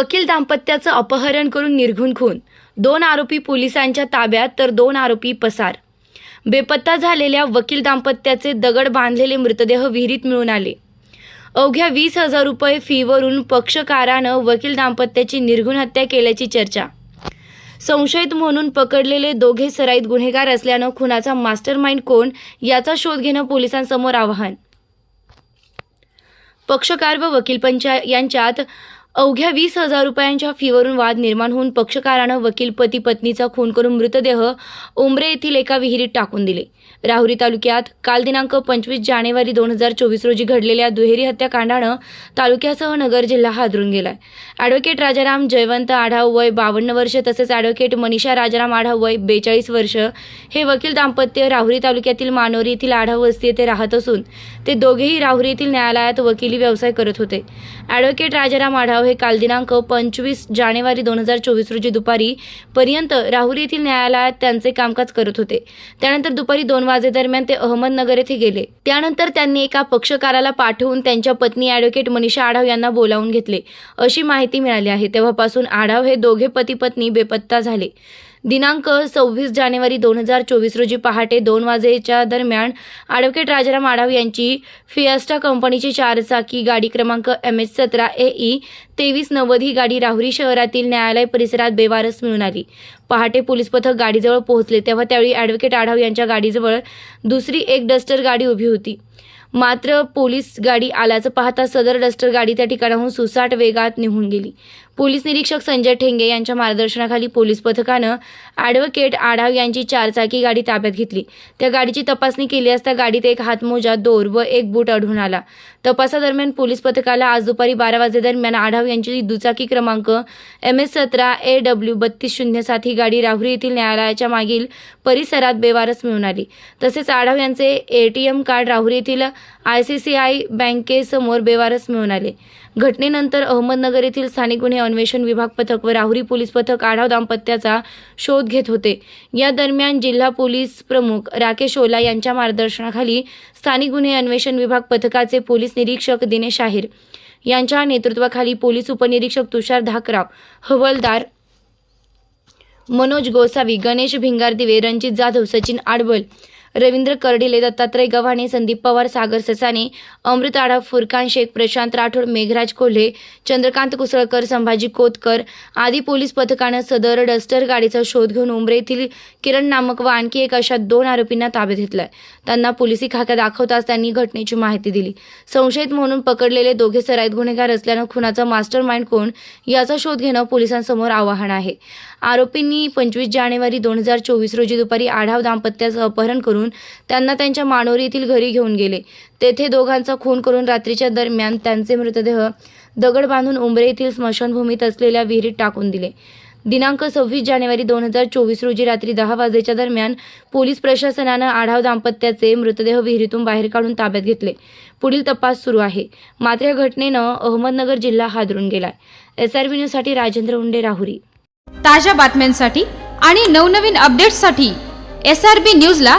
वकील दाम्पत्याचं अपहरण करून निर्घुण खून. दोन आरोपी पोलिसांच्या ताब्यात तर दोन आरोपी पसार. बेपत्ता झालेल्या वकील दाम्पत्याचे दगड बांधलेले मृतदेह विहिरीत मिळून आले. अवघ्या वीस हजार रुपये फीवरून पक्षकारानं वकील दाम्पत्याची निर्घुण हत्या केल्याची चर्चा. संशयित म्हणून पकडलेले दोघे सराईत गुन्हेगार असल्यानं खुनाचा मास्टर माइंड कोण याचा शोध घेणं पोलिसांसमोर आव्हान. पक्षकार व वकील पंचा यांच्यात अवघ्या वीस हजार रुपयांच्या फीवरून वाद निर्माण होऊन पक्षकारानं वकील पती पत्नीचा खून करून मृतदेह उमरे येथील एका विहिरीत टाकून दिले. राहुरी तालुक्यात काल दिनांक पंचवीस जानेवारी दोन हजार चोवीस रोजी घडलेल्या दुहेरी हत्याकांडानं तालुक्यासह नगर जिल्हा हादरून गेलाय. ॲडव्होकेट राजाराम जयवंत आढाव वय बावन्न वर्ष तसेच ॲडव्होकेट मनीषा राजाराम आढाव वय बेचाळीस वर्ष हे वकील दाम्पत्य राहुरी तालुक्यातील मानोरी येथील आढाव वस्ती येथे राहत असून ते दोघेही राहुरी येथील न्यायालयात वकिली व्यवसाय करत होते. ॲडव्होकेट राजाराम आढाव हे काल दिनांक पंचवीस जानेवारी दोन हजार चोवीस रोजी दुपारी पर्यंत राहुरी येथील न्यायालयात त्यांचे कामकाज करत होते. त्यानंतर दुपारी दोन वाजेदरम्यान ते अहमदनगर येथे गेले. त्यानंतर त्यांनी एका पक्षकाराला पाठवून त्यांच्या पत्नी ॲडव्होकेट मनीषा आढाव यांना बोलावून घेतले. अशी माहिती मिळाली आहे. तेव्हापासून आढाव हे दोघे पती पत्नी बेपत्ता झाले. दिनांक सव्वीस जानेवारी दोन हजार चोवीस रोजी पहाटे दोन वाजेच्या दरम्यान ॲडव्होकेट राजाराम आढाव यांची फियास्टा कंपनीची चारचाकी गाडी क्रमांक एम एच सतरा ए ई तेवीस नव्वद ही गाडी राहुरी शहरातील न्यायालय परिसरात बेवारस मिळून आली. पहाटे पोलीस पथक गाडीजवळ पोहोचले तेव्हा त्यावेळी ॲडव्होकेट आढाव यांच्या गाडीजवळ दुसरी एक डस्टर गाडी उभी होती. मात्र पोलीस गाडी आल्याचं पाहता सदर डस्टर गाडी त्या ठिकाणाहून सुसाट वेगात निघून गेली. पोलीस निरीक्षक संजय ठेंगे यांच्या मार्गदर्शनाखाली पोलीस पथकानं ॲडव्होकेट आढाव यांची चारचाकी गाडी ताब्यात घेतली. त्या गाडीची तपासणी केली असता गाडीत एक हातमोजा दोर व एक बूट आढळून आला. तपासादरम्यान पोलीस पथकाला आज दुपारी बारा वाजेदरम्यान आढाव यांची दुचाकी क्रमांक एम एस सतरा ए डब्ल्यू बत्तीस शून्य सात ही गाडी राहुरी येथील न्यायालयाच्या मागील परिसरात बेवारस मिळून आली. तसेच आढाव यांचे A T M card Rahuri येथील आय सी सी आय बँकेसमोर बेवारस मिळून आले. घटनेनंतर अहमदनगर येथील स्थानिक गुन्हे अन्वेषण विभाग पथक व राहुरी पोलीस पथक आढाव दाम्पत्याचा शोध घेत होते. या दरम्यान जिल्हा पोलीस प्रमुख राकेश ओला यांच्या मार्गदर्शनाखाली स्थानिक गुन्हे अन्वेषण विभाग पथकाचे पोलीस निरीक्षक दिनेश आहिर यांच्या नेतृत्वाखाली पोलीस उपनिरीक्षक तुषार धाकराव हवलदार मनोज गोसावी गणेश भिंगारदिवे रणजित जाधव सचिन आडबल रवींद्र कर्डिले दत्तात्रय गव्हाणे संदीप पवार सागर ससाने अमृत आढाव फुरकान शेख प्रशांत राठोड मेघराज कोल्हे चंद्रकांत कुसळकर संभाजी कोतकर आदी पोलीस पथकानं सदर डस्टर गाडीचा शोध घेऊन उमरे येथील किरण नामक व आणखी एक अशा दोन आरोपींना ताब्यात घेतलाय. त्यांना पोलिसी खाक्या दाखवताच त्यांनी घटनेची माहिती दिली. संशयित म्हणून पकडलेले दोघे सराईत गुन्हेगार असल्यानं खुनाचा मास्टर माइंड कोण याचा शोध घेणं पोलिसांसमोर आव्हान आहे. आरोपींनी पंचवीस जानेवारी दोन हजार चोवीस रोजी दुपारी आढाव दाम्पत्याचं अपहरण करून त्यांना त्यांच्या मानोरी येथील घरी घेऊन गेले. तेथे दोघांचा खून करून रात्रीच्या दरम्यान त्यांचे मृतदेह दगड बांधून उंबरे येथील स्मशानभूमीत असलेल्या विहिरीत टाकून दिले. दिनांक सव्वीस जानेवारी दोन हजार चोवीस रोजी रात्री दहा वाजेच्या दरम्यान पोलीस प्रशासनानं आढाव दाम्पत्याचे मृतदेह विहिरीतून बाहेर काढून ताब्यात घेतले. पुढील तपास सुरू आहे. मात्र या घटनेनं अहमदनगर जिल्हा हादरून गेलाय. एस आर बी न्यूजसाठी राजेंद्र उंडे राहुरी. ताज्या बातम्यांसाठी आणि नवनवीन अपडेट्ससाठी एस आर बी न्यूजला